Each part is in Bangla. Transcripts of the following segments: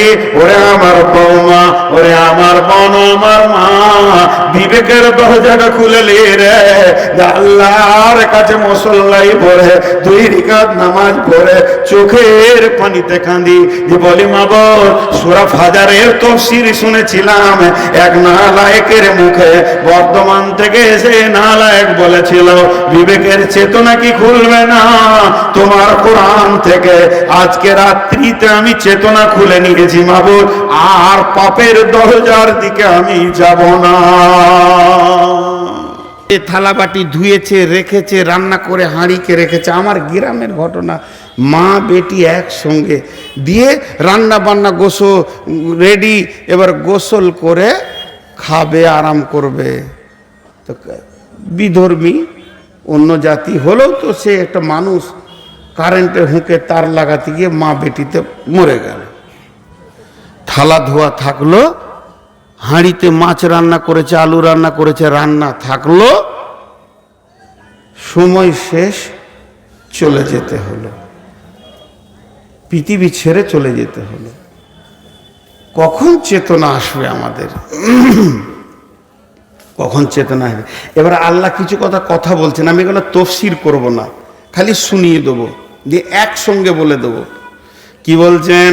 বেটি ওরে আমার বৌমা ওরে আমার বোন আমার মা, বিবেকের দরজাটা খুলে লে রে। আল্লাহর কাছে মসল্লাই পড়ে, দুই রিকাত নামাজ পড়ে, চোখের পানিতে কাঁদি। যে বলি, মা বল সুরা ফাজারের তফসির শুনেছিলাম, এক নালায়কের মুখে, বর্ধমান থেকে এসে নালায়ক বলেছিল, বিবেকের চেতনা কি খুলবে না? তোমার কোরআন থেকে আজকে রাত্রিতে আমি চেতনা খুলে নিয়েছি মাবুর আর পাপের দরজার দিকে আমি যাব না। এ থালাবাটি ধুয়েছে, রেখেছে, রান্না করে হাঁড়িকে রেখেছে। আমার গ্রামের ঘটনা, মা, বেটি একসঙ্গে দিয়ে রান্না বান্না গোসল রেডি, এবার গোসল করে খাবে, আরাম করবে। তো বিধর্মী, অন্য জাতি হলেও তো সে একটা মানুষ কারেন্টের হুঁকে তার লাগাতে গিয়ে মা, বেটিতে মরে গেল। থালা ধোয়া থাকল, হাঁড়িতে মাছ রান্না করেছে, আলু রান্না করেছে, রান্না থাকল, সময় শেষ, চলে যেতে হলো। পৃথিবী ছেড়ে চলে যেতে হলো। কখন চেতনা আসবে আমাদের? কখন চেতনা আসবে? এবার আল্লাহ কিছু কথা কথা বলছেন, আমি এগুলো তফসির করব না, খালি শুনিয়ে দেবো, দিয়ে একসঙ্গে বলে দেবো। কি বলছেন?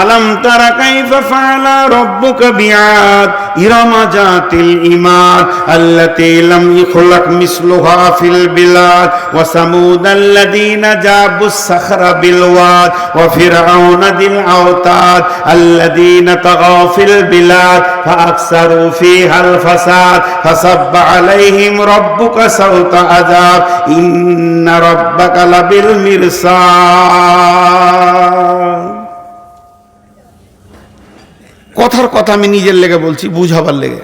আলম তারা কাইফা ফাআলা রাব্বুকা বিআদ? ইরামা জাতিল ইমাদ আল্লাতী লাম ইখলাক মিসলুহা ফিল বিলাদ। ওয়া সামুদ আল্লাযীনা জাবুস সাখরা বিল ওয়াদ। ওয়া ফিরআউন দিল আওতাদ, আল্লাযীনা তাগাও ফিল বিলাদ। ফাআকসারু ফিহাল ফাসাদ, ফাসাব্বা আলাইহিম রাব্বুকা সাওতা আযাব। ইন্না রাব্বাকা লাবিল কথার কথা আমি নিজের লেগে বলছি, বুঝাবার লেগে।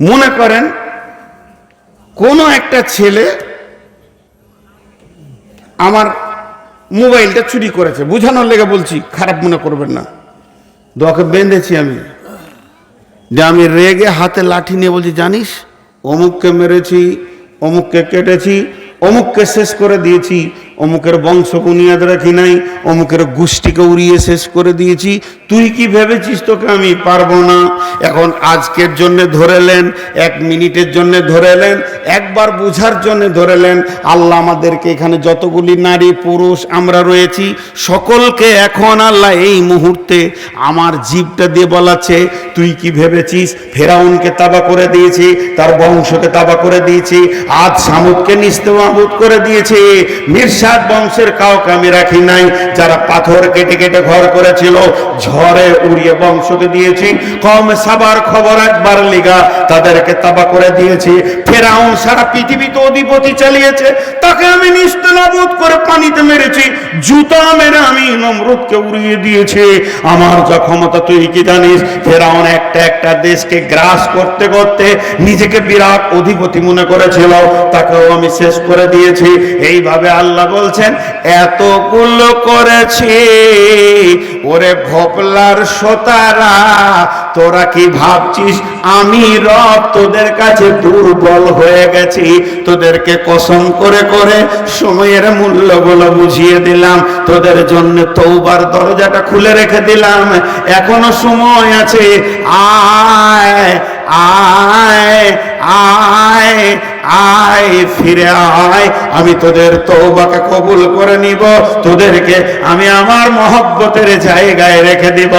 মনে করেন, কোনো একটা ছেলে আমার মোবাইলটা চুরি করেছে। বুঝানোর লেগে বলছি, খারাপ মনে করবেন না। দোয়াকে বেঁধেছি আমি। যে আমি রেগে হাতে লাঠি নিয়ে বলছি, জানিস, অমুককে মেরেছি, অমুককে কেটেছি, অমুককে শেষ করে দিয়েছি অমুকের বংশ বুনিয়াদ রাখি নাই, অমুকের গোষ্ঠীকে উড়িয়ে শেষ করে দিয়েছি। তুই কি ভেবেছিস তোকে আমি পারব না? এখন আজকের জন্য ধরেলেন এক মিনিটের জন্য ধরেলেন একবার বুঝার জন্য ধরেলেন আল্লাহ আমাদেরকে এখানে যতগুলি নারী পুরুষ আমরা রয়েছি, সকলকে এখন আল্লাহ এই মুহূর্তে আমার জীবটা দিয়ে বলাচ্ছে, তুই কি ভেবেছিস ফেরাউনকে তাবা করে দিয়েছি, তার বংশকে তাবা করে দিয়েছি, আজ সামুদকে নিস্তেমাবুদ করে দিয়েছি মির্সাদ বংশের কাউকে আমি রাখি নাই, যারা পাথর কেটে কেটে ঘর করেছিল, ঝড়ে উড়িয়ে বংশকে দিয়েছি। কম সাবার খবর একবার লিগা, তাদেরকে তাবা করে দিয়েছি। ফেরাউন সারা পৃথিবীতে অধিপতি চালিয়েছে, তাকে আমি নিস্তেনাবুদ করে পানিতে মেরেছি, জুতা মেরে আমি নমরুদকে উড়িয়ে দিয়েছি। আমার যা ক্ষমতা তুই কি জানিস? ফেরাউন একটা একটা দেশকে গ্রাস করতে করতে নিজেকে বিরাট অধিপতি মনে করেছিল, তাকেও আমি শেষ করে দিয়েছি। এইভাবে আল্লাহ বলছেন, এতগুলো করেছি, ওরে ভোপলার সোতারা, তোরা কি ভাবছিস আমি রব? তোদের কাছে দুর্বল হয়ে গেছি। তোদেরকে কসম করে করে সময়ের মূল্যগুলো বুঝিয়ে দিলাম। তোদের জন্য তৌবার দরজাটা খুলে রেখে দিলাম। এখনও সময় আছে। আয় আয় আয় আয়, ফিরে আয়। আমি তোদের তৌবাকে কবুল করে নিব। তোদেরকে আমি আমার মহব্বতের জায়গায় রেখে দিব।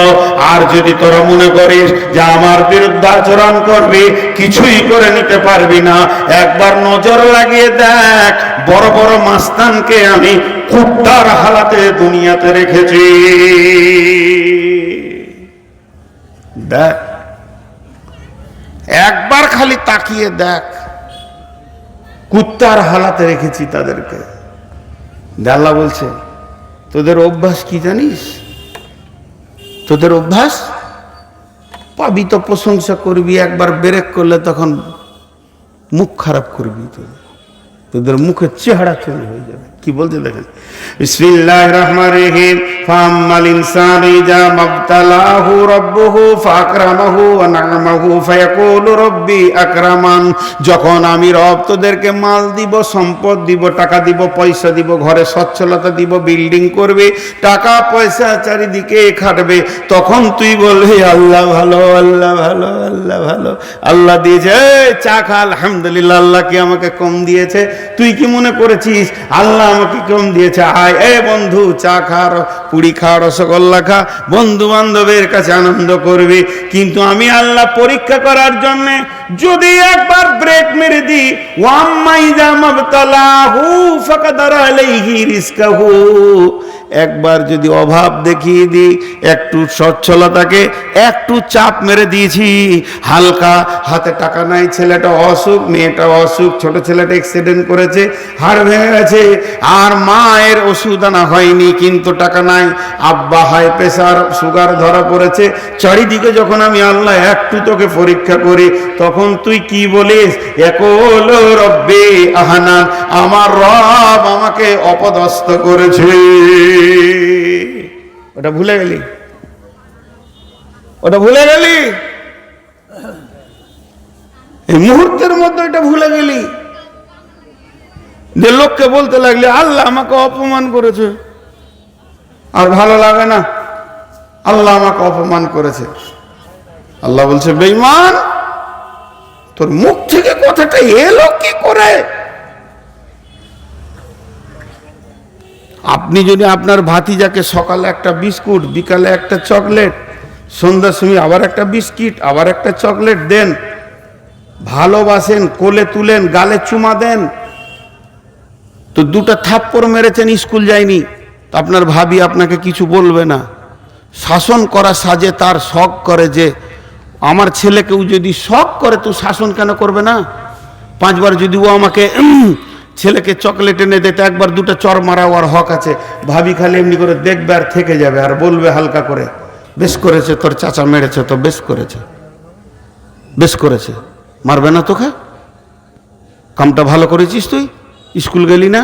আর যদি তোরা মনে করিস যে আমার বিরুদ্ধে আচরণ করবি, কিছুই করে নিতে পারবি না। একবার নজর লাগিয়ে দেখ, বড় বড় মাস্তানকে আমি কুত্তার হালাতে দুনিয়াতে রেখেছি। দেখ, একবার খালি তাকিয়ে দেখ। কুত্তার হালাতে রেখেছি তাদেরকে। আল্লাহ বলছে, তোদের অভ্যাস কি জানিস? তোদের অভ্যাস? পাবি তো প্রশংসা করবি, একবার ব্রেক করলে তখন মুখ খারাপ করবি তোদের। তোদের মুখের চেহারা চেঞ্জ হয়ে যাবে। কি বলছে দেখেন? বিসমিল্লাহির রহমানির রহিম। ফাম্মাল ইনসানু ইযা মাবতালাহু রাব্বুহু ফাকরামাহু ওয়া না'মাহু ফায়াকুলু রাব্বি আকরামান। যখন আমি রব তোদেরকে মাল দিব, সম্পদ দিব, টাকা দিব, পয়সা দিব, ঘরে সচ্ছলতা দিব, বিল্ডিং করবে, টাকা পয়সা চারিদিকে খাটবে, তখন তুই বলবি আল্লাহ ভালো আল্লাহ ভালো আল্লাহ ভালো। আল্লাহ দিয়েছে চা খা, আলহামদুলিল্লাহ, আল্লাহ কি আমাকে কম দিয়েছে? তুই কি মনে করেছিস? আল্লাহ আমাকে কম দিয়েছে। আয়, এ বন্ধু, চা খা পুরি খা, রসগোল্লা খা বন্ধু বান্ধবের কাছে আনন্দ করবি। কিন্তু আমি আল্লাহ পরীক্ষা করার জন্য যদি একবার ব্রেক মেরে দিই ওয়াম্মাইজা মাবতালাহু, ফাকাদারা আলাইহি রিজকাহু। একবার যদি অভাব দেখিয়ে দিই, একটু সচ্ছলতাকে, একটু চাপ মেরে দিয়েছি। হালকা হাতে টাকা নাই, ছেলেটা অসুখ, মেয়েটা অসুখ, ছোট ছেলেটা অ্যাক্সিডেন্ট করেছে, হাড় ভেঙে গেছে, আর মায়ের ওষুধ আনা হয়নি, কিন্তু টাকা নাই। আব্বা হাই প্রেশার সুগার ধরা পড়েছে। চারিদিকে যখন আমি আল্লাহ একটু তোকে পরীক্ষা করি, তখন তুই কি বলিস? একল রব্বে আহানান আমার রব আমাকে অপদস্থ করেছে। ওটা ভুলে গেলি? ওটা ভুলে গেলি? এই মুহূর্তের মধ্যে এটা ভুলে গেলি? যে লোককে বলতে লাগলে, আল্লাহ আমাকে অপমান করেছে। আর ভালো লাগে না, আল্লাহ আমাকে অপমান করেছে। আল্লাহ বলছে, বেঈমান, তোর মুখ থেকে কথাটা এলো কি করে? আপনি যদি আপনার ভাতিজাকে সকালে একটা বিস্কুট, বিকালে একটা চকলেট, সন্ধ্যার সময় আবার একটা বিস্কিট, আবার একটা চকলেট দেন, ভালোবাসেন, কোলে তুলেন, গালে চুমা দেন, তো দুটো থাপ্পড় মেরেছেন, স্কুল যায়নি, তো আপনার ভাবি আপনাকে কিছু বলবে না। শাসন করা সাজে তার শখ করে যে, আমার ছেলেকেও যদি শখ করে, তো শাসন কেন করবে না? পাঁচবার যদি ও আমাকে ছেলেকে চকলেট এনে দিতে একবার দুটো চর মারা ওর হক আছে। ভাবি খালি এমনি করে দেখবে আর থেকে যাবে, আর বলবে হালকা করে, বেশ করেছে তোর চাচা, মেরেছে তো, বেশ করেছে বেশ করেছে, মারবে না তোকে? কামটা ভালো করেছিস তুই? স্কুল গেলি না?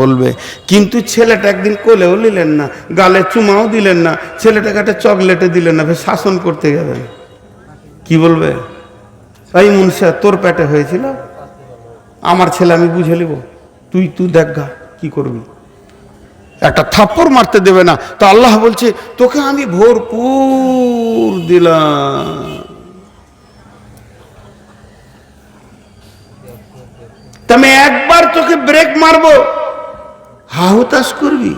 বলবে, কিন্তু ছেলেটা একদিন কোলেও নিলেন না, গালে চুমাও দিলেন না, ছেলেটাকে একটা চকলেটে দিলেন না, ফের শাসন করতে গেলেন কি বলবে? এই মুনসা তোর পেটে হয়েছিল? আমার ছেলে আমি বুঝে নিব। তুই তুই দেখ গা, কি করবি? একটা থাপ্পড় মারতে দেবে না। তো আল্লাহ বলছে, তোকে আমি ভরপুর দিলাম। আমি একবার তোকে ব্রেক মারবো। হাহুতাস করবি?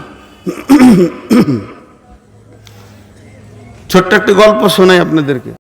ছোট্ট একটি গল্প শোনাই আপনাদেরকে।